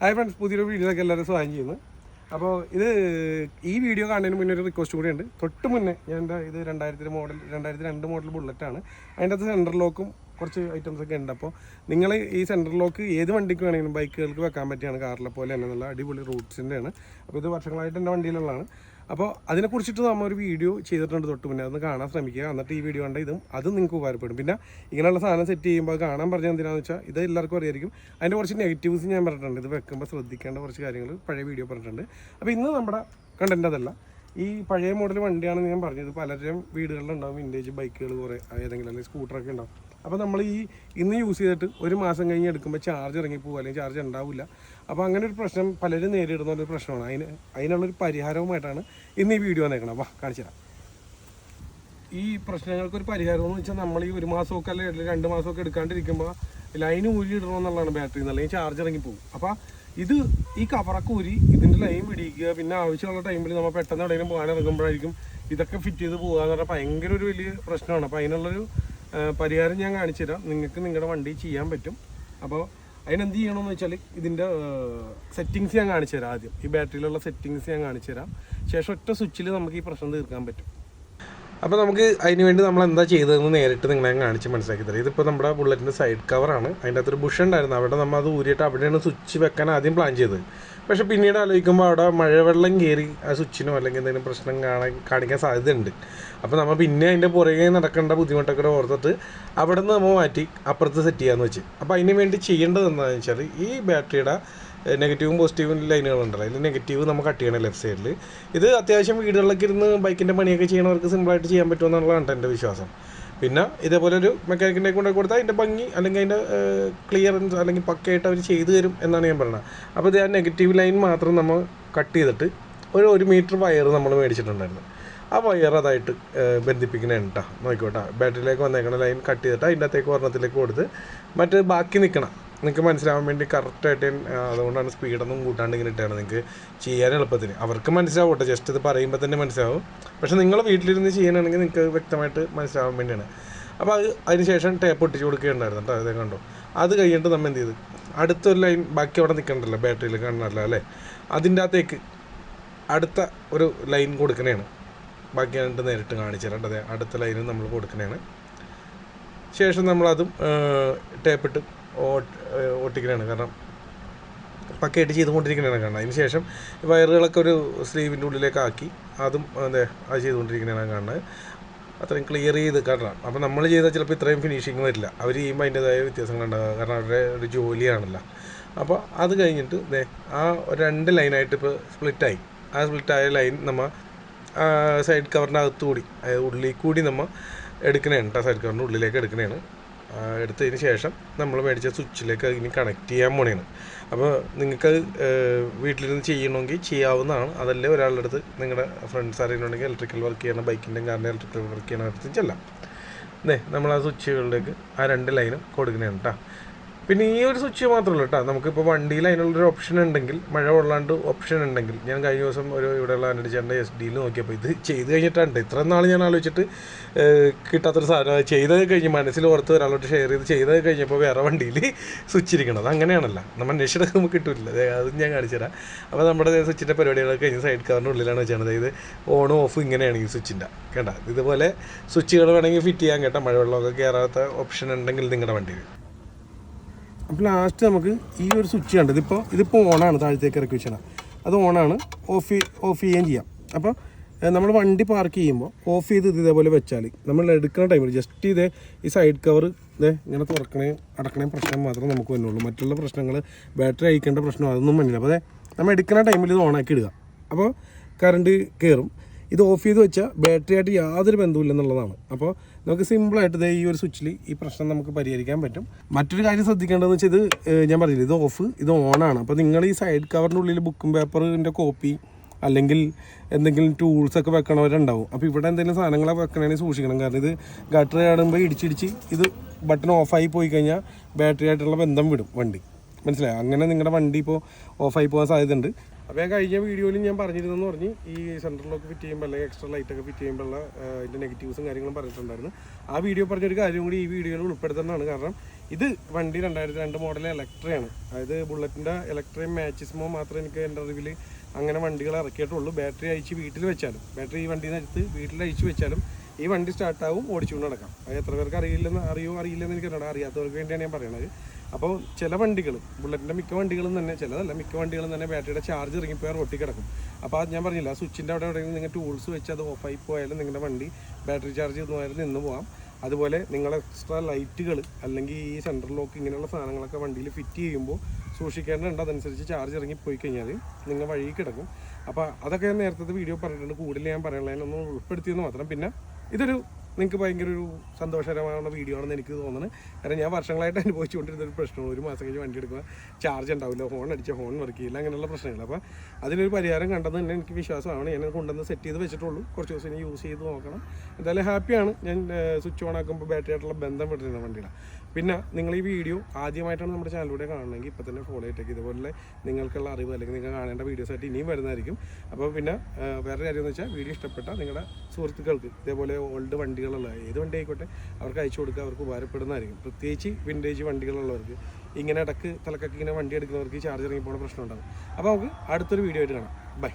Hi friends പുതിയൊരു വീഡിയോയിലേക്ക് എല്ലാവരും സ്വാഗതം ചെയ്യുന്നു. അപ്പോൾ ഇത് ഈ വീഡിയോ കാണുന്നതിന് മുന്നേ ഒരു റിക്വസ്റ്റ് കൂടി ഉണ്ട്. തൊട്ട് മുന്നേ ഞാൻ എന്റെ ഇത് രണ്ടായിരത്തി മോഡൽ രണ്ടായിരത്തി രണ്ട് മോഡൽ ബുള്ളറ്റാണ് അതിന്റെ അകത്ത് സെന്റർ ലോക്കും കുറച്ച് ഐറ്റംസ് ഒക്കെ ഉണ്ട്. അപ്പോൾ നിങ്ങൾ ഈ സെന്റർ ലോക്ക് ഏത് വണ്ടിക്ക് വേണമെങ്കിലും ബൈക്കുകൾക്ക് വെക്കാൻ പറ്റിയാണ്. കാറിലെ പോലെ തന്നെ നല്ല അടിപൊളി റൂട്ട്സിന്റെയാണ് അപ്പോൾ ഇത് വർഷങ്ങളായിട്ട് എന്റെ വണ്ടിയിലുള്ളതാണ്. അപ്പോൾ അതിനെക്കുറിച്ചിട്ട് നമ്മൾ ഒരു വീഡിയോ ചെയ്തിട്ടുണ്ട് തൊട്ട് മുന്നേ. അതൊന്ന് കാണാൻ ശ്രമിക്കുക. എന്നിട്ട് ഈ വീഡിയോ കണ്ട ഇതും അതും നിങ്ങൾക്ക് ഉപകാരപ്പെടും. പിന്നെ ഇങ്ങനെയുള്ള സാധനം സെറ്റ് ചെയ്യുമ്പോൾ കാണാൻ പറഞ്ഞത് എന്തിനാണെന്ന് വെച്ചാൽ ഇത് എല്ലാവർക്കും അറിയായിരിക്കും. അതിന്റെ കുറച്ച് നെഗറ്റീവ്സ് ഞാൻ പറഞ്ഞിട്ടുണ്ട്. ഇത് വെക്കുമ്പോൾ ശ്രദ്ധിക്കേണ്ട കുറച്ച് കാര്യങ്ങൾ പഴയ വീഡിയോ പറഞ്ഞിട്ടുണ്ട്. അപ്പോൾ ഇന്ന് നമ്മുടെ കണ്ടന്റ് അതല്ല. ഈ പഴയ മോഡൽ വണ്ടിയാണെന്ന് ഞാൻ പറഞ്ഞത്. പലരും വീടുകളിലുണ്ടാവും വിന്റേജ് ബൈക്കുകൾ കുറേ ഏതെങ്കിലും അല്ലെങ്കിൽ സ്കൂട്ടറൊക്കെ ഉണ്ടാവും. അപ്പോൾ നമ്മൾ ഈ ഇന്ന് യൂസ് ചെയ്തിട്ട് ഒരു മാസം കഴിഞ്ഞ് എടുക്കുമ്പോൾ ചാർജ് ഇറങ്ങിപ്പോകും അല്ലെങ്കിൽ ചാർജ് ഉണ്ടാവില്ല. അപ്പോൾ അങ്ങനെ ഒരു പ്രശ്നം പലരും നേരിടുന്ന ഒരു പ്രശ്നമാണ്. അതിന് അതിനുള്ളൊരു പരിഹാരവുമായിട്ടാണ് ഇന്ന് ഈ വീഡിയോ വന്നേക്കണം അപ്പോൾ കാണിച്ചു തരാം. ഈ പ്രശ്നങ്ങൾക്കൊരു പരിഹാരം എന്ന് വെച്ചാൽ നമ്മൾ ഈ ഒരു മാസമൊക്കെ അല്ലെങ്കിൽ രണ്ട് മാസമൊക്കെ എടുക്കാണ്ടിരിക്കുമ്പോൾ ലൈൻ ഊരി ഇടണമെന്നുള്ളതാണ് ബാറ്ററി അല്ലെങ്കിൽ ചാർജ് ഇറങ്ങി പോകും. അപ്പോൾ ഇത് ഈ കവറൊക്കെ ഊരി ഇതിന്റെ ലൈൻ പിടിക്കുക പിന്നെ ആവശ്യമുള്ള ടൈമിൽ നമ്മൾ പെട്ടെന്ന് എവിടെയെങ്കിലും പോകാൻ ഇറങ്ങുമ്പോഴായിരിക്കും ഇതൊക്കെ ഫിറ്റ് ചെയ്ത് പോകുക എന്ന് പറഞ്ഞാൽ ഭയങ്കര ഒരു വലിയ പ്രശ്നമാണ്. അപ്പോൾ അതിനുള്ളൊരു പരിഹാരം ഞാൻ കാണിച്ചു തരാം. നിങ്ങൾക്ക് നിങ്ങളുടെ വണ്ടി ചെയ്യാൻ പറ്റും. അപ്പോൾ അതിനെന്ത് ചെയ്യണമെന്ന് വെച്ചാൽ ഇതിന്റെ സെറ്റിങ്സ് ഞാൻ കാണിച്ചു തരാം ആദ്യം. ഈ ബാറ്ററിയിലുള്ള സെറ്റിങ്സ് ഞാൻ കാണിച്ചു തരാം ശേഷം ഒറ്റ സ്വിച്ചിൽ നമുക്ക് ഈ പ്രശ്നം തീർക്കാൻ പറ്റും. അപ്പോൾ നമുക്ക് അതിന് വേണ്ടി നമ്മൾ എന്താ ചെയ്തതെന്ന് നേരിട്ട് നിങ്ങളെ കാണിച്ച് മനസ്സിലാക്കി തരാം ഇതിപ്പോൾ നമ്മുടെ ബുള്ളറ്റിന്റെ സൈഡ് കവറാണ് അതിന്റെ അകത്തൊരു ബുഷ് ഉണ്ടായിരുന്നു. അവിടെ നമ്മൾ അത് ഊരിയിട്ട് അവിടെയാണ് സ്വിച്ച് വെക്കാൻ ആദ്യം പ്ലാൻ ചെയ്തത്. പക്ഷെ പിന്നീട് ആലോചിക്കുമ്പോൾ അവിടെ മഴവെള്ളം കയറി ആ സ്വിച്ചിനോ അല്ലെങ്കിൽ എന്തെങ്കിലും പ്രശ്നം കാണാൻ കാണിക്കാൻ സാധ്യതയുണ്ട്. അപ്പോൾ നമ്മൾ പിന്നെ അതിന്റെ പുറകെ നടക്കേണ്ട ബുദ്ധിമുട്ടൊക്കെ ഓർത്തിട്ട് അവിടെ നിന്ന് നമ്മൾ മാറ്റി അപ്പുറത്ത് സെറ്റ് ചെയ്യാമെന്ന് വെച്ച്. അപ്പോൾ അതിന് വേണ്ടി ചെയ്യേണ്ടത് എന്താണെന്ന് വെച്ചാൽ ഈ ബാറ്ററിയുടെ നെഗറ്റീവും പോസിറ്റീവും ലൈനുകളുണ്ടല്ലോ അതിൽ നെഗറ്റീവ് നമ്മൾ കട്ട് ചെയ്യണം ലെഫ്റ്റ് സൈഡിൽ ഇത് അത്യാവശ്യം വീടുകളിലൊക്കെ ഇരുന്ന് ബൈക്കിന്റെ പണിയൊക്കെ ചെയ്യണവർക്ക് സിമ്പിളായിട്ട് ചെയ്യാൻ പറ്റുമെന്നുള്ളതാണ് എന്റെ വിശ്വാസം. പിന്നെ ഇതേപോലെ ഒരു മെക്കാനിക്കിനെ കൊണ്ട് കൊടുത്താൽ അതിന്റെ ഭംഗി അല്ലെങ്കിൽ അതിന്റെ ക്ലിയറൻസ് അല്ലെങ്കിൽ പക്കയായിട്ട് അവർ ചെയ്തു തരും എന്നാണ് ഞാൻ പറയുന്നത്. അപ്പോൾ ഇത് ആ നെഗറ്റീവ് ലൈൻ മാത്രം നമ്മൾ കട്ട് ചെയ്തിട്ട് ഒരു ഒരു മീറ്റർ വയർ നമ്മൾ മേടിച്ചിട്ടുണ്ടായിരുന്നു. ആ വയർ അതായിട്ട് ബന്ധിപ്പിക്കണേണ് കേട്ടോ നോക്കിക്കോട്ടെ. ബാറ്ററിയിലേക്ക് വന്നേക്കണ ലൈൻ കട്ട് ചെയ്തിട്ട് അതിന്റെ അകത്തേക്ക് ഒരെണ്ണത്തിലേക്ക് കൊടുത്ത് മറ്റേ ബാക്കി നിൽക്കണം നിങ്ങൾക്ക് മനസ്സിലാവാൻ വേണ്ടി കറക്റ്റായിട്ട് അതുകൊണ്ടാണ് സ്പീഡൊന്നും കൂട്ടാണ്ട് ഇങ്ങനെ ഇട്ടാണ് നിങ്ങൾക്ക് ചെയ്യാൻ എളുപ്പത്തിന്. അവർക്ക് മനസ്സിലാവും കേട്ടോ ജസ്റ്റ് ഇത് പറയുമ്പോൾ തന്നെ മനസ്സിലാവും. പക്ഷെ നിങ്ങൾ വീട്ടിലിരുന്ന് ചെയ്യാനാണെങ്കിൽ നിങ്ങൾക്ക് വ്യക്തമായിട്ട് മനസ്സിലാവാൻ വേണ്ടിയാണ്. അപ്പോൾ അത് അതിന് ശേഷം ടേപ്പ് ഒട്ടിച്ച് കൊടുക്കുകയുണ്ടായിരുന്നു കേട്ടോ അതേ കണ്ടോ. അത് കഴിഞ്ഞിട്ട് നമ്മൾ എന്ത് ചെയ്ത്? അടുത്തൊരു ലൈൻ ബാക്കി അവിടെ നിൽക്കണ്ടല്ലോ ബാറ്ററിയിൽ കാണണമല്ലോ അല്ലേ? അതിന്റെ അകത്തേക്ക് അടുത്ത ഒരു ലൈൻ കൊടുക്കണേണ്. ബാക്കി കണ്ടിട്ട് നേരിട്ട് കാണിച്ചു തരാം അടുത്ത ലൈനും നമ്മൾ കൊടുക്കണേണ്. ശേഷം നമ്മളതും ടേപ്പിട്ട് ഒട്ടിക്കണതാണ് കാരണം പക്കയായിട്ട് ചെയ്തുകൊണ്ടിരിക്കുന്നതാണ് കാണുന്നത്. അതിന് ശേഷം വയറുകളൊക്കെ ഒരു സ്ലീവിന്റെ ഉള്ളിലേക്ക് ആക്കി അതും അതെ അത് ചെയ്തുകൊണ്ടിരിക്കുന്നതാണ് കാണുന്നത്. അത്രയും ക്ലിയർ ചെയ്ത് കാരണം അപ്പോൾ നമ്മൾ ചെയ്താൽ ചിലപ്പോൾ ഇത്രയും ഫിനിഷിങ് വരില്ല. അവർ ചെയ്യുമ്പോൾ അതിന്റെതായ വ്യത്യാസങ്ങളുണ്ടാകുക കാരണം അവരുടെ ഒരു ജോലിയാണല്ലോ. അപ്പോൾ അത് കഴിഞ്ഞിട്ട് ദേ ആ രണ്ട് ലൈനായിട്ട് ഇപ്പോൾ സ്പ്ലിറ്റായി ആ സ്പ്ലിറ്റായ ലൈൻ നമ്മൾ സൈഡ് കവറിന്റെ അകത്ത് കൂടി അതായത് ഉള്ളിൽ കൂടി നമ്മൾ എടുക്കണേണ് കേട്ടോ സൈഡ് കവറിന്റെ ഉള്ളിലേക്ക് എടുക്കണേണ് ആ, എടുത്തതിന് ശേഷം നമ്മൾ മേടിച്ച സ്വിച്ചിലേക്ക് ഇനി കണക്ട് ചെയ്യാൻ പോണേണ്. അപ്പോൾ നിങ്ങൾക്ക് വീട്ടിലിരുന്ന് ചെയ്യണമെങ്കിൽ ചെയ്യാവുന്നതാണ്. അതല്ലേ ഒരാളുടെ അടുത്ത് നിങ്ങളുടെ ഫ്രണ്ട്സ് ആരെങ്കിലും ഉണ്ടെങ്കിൽ ഇലക്ട്രിക്കൽ വർക്ക് ചെയ്യണ ബൈക്കിന്റെ കാറിന്റെ ഇലക്ട്രിക്കൽ വർക്ക് ചെയ്യണ അടുത്ത് ചെല്ലാം. അതെ നമ്മൾ ആ സ്വിച്ചുകളിലേക്ക് ആ രണ്ട് ലൈനും കൊടുക്കുന്നതാണ് കേട്ടോ പിന്നെ ഈ ഒരു സ്വിച്ച് മാത്രമല്ല കേട്ടോ. നമുക്കിപ്പോൾ വണ്ടിയിൽ അതിനുള്ളൊരു ഓപ്ഷൻ ഉണ്ടെങ്കിൽ മഴ കൊള്ളാണ്ട് ഓപ്ഷൻ ഉണ്ടെങ്കിൽ ഞാൻ കഴിഞ്ഞ ദിവസം ഒരു ഇവിടെയുള്ള ആൻഡ് ചേട്ടന്റെ എസ് ഡിയിൽ നോക്കിയപ്പോൾ ഇത് ചെയ്ത് കഴിഞ്ഞിട്ടുണ്ട് ഇത്ര നാൾ ഞാൻ ആലോചിച്ചിട്ട് കിട്ടാത്തൊരു സാധനം. അത് ചെയ്തത് കഴിഞ്ഞ് മനസ്സിൽ ഓർത്ത് ഒരാളോട്ട് ഷെയർ ചെയ്ത് ചെയ്തത് കഴിഞ്ഞപ്പോൾ വേറെ വണ്ടിയിൽ സ്വിച്ച് ഇരിക്കണത്. അങ്ങനെയാണല്ല. നമ്മൾ അന്വേഷിച്ചിട്ട് നമുക്ക് കിട്ടില്ല അതും ഞാൻ കാണിച്ചു തരാം. അപ്പോൾ നമ്മുടെ സ്വിച്ചിന്റെ പരിപാടികളൊക്കെ കഴിഞ്ഞ് സൈഡ് കവറിന്റെ ഉള്ളിലാണ് വെച്ചാൽ അതായത് ഓണും ഓഫും ഇങ്ങനെയാണ് ഈ സ്വിച്ചിന്റെ കേട്ടോ? ഇതുപോലെ സ്വിച്ചുകൾ വേണമെങ്കിൽ ഫിറ്റ് ചെയ്യാൻ കേട്ടോ. മഴവെള്ളമൊക്കെ കയറാത്ത ഓപ്ഷൻ ഉണ്ടെങ്കിൽ നിങ്ങളുടെ വണ്ടിയിൽ. അപ്പോൾ ലാസ്റ്റ് നമുക്ക് ഈ ഒരു സ്വിച്ച് കണ്ടത്. ഇതിപ്പോൾ ഇതിപ്പോൾ ഓണാണ് താഴത്തേക്ക് ഇറക്കി വെച്ചാൽ അത് ഓണാണ് ഓഫ് ഓഫ് ചെയ്യുകയും ചെയ്യാം. അപ്പോൾ നമ്മൾ വണ്ടി പാർക്ക് ചെയ്യുമ്പോൾ ഓഫ് ചെയ്ത് ഇത് ഇതേപോലെ വെച്ചാൽ നമ്മൾ എടുക്കുന്ന ടൈമിൽ ജസ്റ്റ് ഇതേ ഈ സൈഡ് കവർ ഇതേ ഇങ്ങനെ തുറക്കണേ അടക്കണേ പ്രശ്നം മാത്രമേ നമുക്ക് വരുന്നുള്ളൂ മറ്റുള്ള പ്രശ്നങ്ങൾ ബാറ്ററി അയക്കേണ്ട പ്രശ്നം അതൊന്നും വന്നില്ല. അപ്പോൾ അതെ നമ്മൾ എടുക്കുന്ന ടൈമിൽ ഇത് ഓണാക്കി ഇടുക. അപ്പോൾ കറണ്ട് കയറും ഇത് ഓഫ് ചെയ്ത് വെച്ചാൽ ബാറ്ററി ആയിട്ട് യാതൊരു ബന്ധവുമില്ലെന്നുള്ളതാണ് അപ്പോൾ നമുക്ക് സിമ്പിളായിട്ട് ഈ ഒരു സ്വിച്ചിൽ ഈ പ്രശ്നം നമുക്ക് പരിഹരിക്കാൻ പറ്റും. മറ്റൊരു കാര്യം ശ്രദ്ധിക്കേണ്ടതെന്ന് വെച്ചാൽ ഇത് ഞാൻ പറഞ്ഞില്ല ഇത് ഓഫ് ഇത് ഓൺ ആണ്. അപ്പോൾ നിങ്ങൾ ഈ സൈഡ് കവറിന്റെ ഉള്ളിൽ ബുക്കും പേപ്പറിന്റെ കോപ്പി അല്ലെങ്കിൽ എന്തെങ്കിലും ടൂൾസ് ഒക്കെ വെക്കണവരുണ്ടാവും. അപ്പോൾ ഇവിടെ എന്തെങ്കിലും സാധനങ്ങളൊക്കെ വെക്കണമെങ്കിൽ സൂക്ഷിക്കണം. കാരണം ഇത് ഗട്ടർ ആടുമ്പോൾ ഇടിച്ചിടിച്ച് ഇത് ബട്ടൺ ഓഫായി പോയി കഴിഞ്ഞാൽ ബാറ്ററി ആയിട്ടുള്ള ബന്ധം വിടും വണ്ടി. മനസ്സിലായോ? അങ്ങനെ നിങ്ങളുടെ വണ്ടി ഇപ്പോൾ ഓഫായി പോകാൻ സാധ്യതയുണ്ട്. അപ്പോൾ ഞാൻ കഴിഞ്ഞ വീഡിയോയിൽ ഞാൻ പറഞ്ഞിരുന്നെന്ന് പറഞ്ഞ് ഈ സെൻട്രലിലൊക്കെ ലോക്ക് ഫിറ്റ് ചെയ്യുമ്പോൾ അല്ലെങ്കിൽ എക്സ്ട്രാ ലൈറ്റൊക്കെ ഫിറ്റ് ചെയ്യുമ്പോഴുള്ള അതിന്റെ നെഗറ്റീവ്സും കാര്യങ്ങളും പറഞ്ഞിട്ടുണ്ടായിരുന്നു. ആ വീഡിയോ പറഞ്ഞൊരു കാര്യം കൂടി ഈ വീഡിയോയിൽ ഉൾപ്പെടുത്തുന്നതാണ്. കാരണം ഇത് വണ്ടി രണ്ടായിരത്തി രണ്ട് മോഡൽ ഇലക്ട്രയാണ് അതായത് ബുള്ളറ്റിന്റെ ഇലക്ട്രയും മാച്ചിസ്മോ മാത്രമേ എനിക്ക് എന്റെ അറിവിൽ അങ്ങനെ വണ്ടികൾ ഇറക്കിയിട്ടുള്ളൂ. ബാറ്ററി അയച്ച് വീട്ടിൽ വെച്ചാലും ബാറ്ററി ഈ വണ്ടിയിൽ നിന്ന് വീട്ടിൽ അയച്ച് വെച്ചാലും ഈ വണ്ടി സ്റ്റാർട്ടാവും ഓടിച്ചുകൊണ്ട് നടക്കാം. അത് എത്ര പേർക്ക് അറിയില്ലെന്ന് അറിയോ അറിയില്ലെന്ന് എനിക്ക് അറിയാത്തവർക്ക് വേണ്ടിയാണ് ഞാൻ പറയുന്നത് അപ്പോൾ ചില വണ്ടികൾ ബുള്ളറ്റിന്റെ മിക്ക വണ്ടികളും തന്നെ ചിലതല്ല മിക്ക വണ്ടികളും തന്നെ ബാറ്ററിയുടെ ചാർജ് ഇറങ്ങിപ്പോയാൽ റോട്ടി കിടക്കും. അപ്പോൾ അത് ഞാൻ പറഞ്ഞില്ല സ്വിച്ചിന്റെ അവിടെ എവിടെയെങ്കിലും നിങ്ങൾ ടൂൾസ് വെച്ച് അത് ഓഫായി പോയാലും നിങ്ങളുടെ വണ്ടി ബാറ്ററി ചാർജ് ഒന്നും നിന്ന് പോകാം അതുപോലെ നിങ്ങൾ എക്സ്ട്രാ ലൈറ്റുകൾ അല്ലെങ്കിൽ ഈ സെൻട്രൽ ലോക്ക് ഇങ്ങനെയുള്ള സാധനങ്ങളൊക്കെ വണ്ടിയിൽ ഫിറ്റ് ചെയ്യുമ്പോൾ സൂക്ഷിക്കേണ്ടതുണ്ട്. അതനുസരിച്ച് ചാർജ് ഇറങ്ങി പോയി കഴിഞ്ഞാൽ നിങ്ങൾ വഴി കിടക്കും. അപ്പോൾ അതൊക്കെ നേരത്തെ വീഡിയോ പറഞ്ഞിട്ടുണ്ട്. കൂടുതൽ ഞാൻ പറയാനുള്ളതിനൊന്നും ഉൾപ്പെടുത്തിയെന്ന് മാത്രം. പിന്നെ ഇതൊരു നിങ്ങൾക്ക് ഭയങ്കര ഒരു സന്തോഷകരമായ വീഡിയോ ആണെന്ന് എനിക്ക് തോന്നുന്നത്. കാരണം ഞാൻ വർഷങ്ങളായിട്ട് അനുഭവിച്ചുകൊണ്ടിരുന്ന ഒരു പ്രശ്നമാണ്. ഒരു മാസം കഴിഞ്ഞ് വണ്ടി എടുക്കുക ചാർജ് ഉണ്ടാവില്ല. ഫോൺ അടിച്ച ഫോൺ വർക്ക് ചെയ്യില്ല. അങ്ങനെയുള്ള പ്രശ്നങ്ങൾ. അപ്പോൾ അതിനൊരു പരിഹാരം കണ്ടെന്ന് തന്നെ എനിക്ക് വിശ്വാസമാണ്. ഞാൻ കൊണ്ടുവന്ന് സെറ്റ് ചെയ്ത് വെച്ചിട്ടുള്ളൂ. കുറച്ച് ദിവസം ഇനി യൂസ് ചെയ്ത് നോക്കണം. എന്തായാലും ഹാപ്പിയാണ് ഞാൻ സ്വിച്ച് ഓൺ ആക്കുമ്പോൾ ബാറ്ററി ആയിട്ടുള്ള ബന്ധം വിട്ടിരുന്ന വണ്ടിയുടെ. പിന്നെ നിങ്ങൾ ഈ വീഡിയോ ആദ്യമായിട്ടാണ് നമ്മുടെ ചാനലിലൂടെ കാണണമെങ്കിൽ ഇപ്പോൾ തന്നെ ഫോളോ ചെയ്തേക്ക് ഇതുപോലെ നിങ്ങൾക്കുള്ള അറിവ് അല്ലെങ്കിൽ നിങ്ങൾ കാണേണ്ട വീഡിയോസ് ആയിട്ട് ഇനിയും വരുന്നതായിരിക്കും. അപ്പോൾ പിന്നെ വേറെ കാര്യം എന്ന് വെച്ചാൽ വീഡിയോ ഇഷ്ടപ്പെട്ട നിങ്ങളുടെ സുഹൃത്തുക്കൾക്ക് ഇതേപോലെ ഓൾഡ് വണ്ടികളുള്ള ഏത് വണ്ടി ആയിക്കോട്ടെ അവർക്ക് അയച്ചു കൊടുക്കുക അവർക്ക് ഉപകാരപ്പെടുന്നതായിരിക്കും. പ്രത്യേകിച്ച് വിന്റേജ് വണ്ടികളുള്ളവർക്ക്. ഇങ്ങനെ ഇടയ്ക്ക് തലക്കൊക്കെ ഇങ്ങനെ വണ്ടി എടുക്കുന്നവർക്ക് ചാർജ് ഇറങ്ങി പോകുന്ന പ്രശ്നം ഉണ്ടാകും. അപ്പോൾ നമുക്ക് അടുത്തൊരു വീഡിയോ ആയിട്ട് കാണാം. ബൈ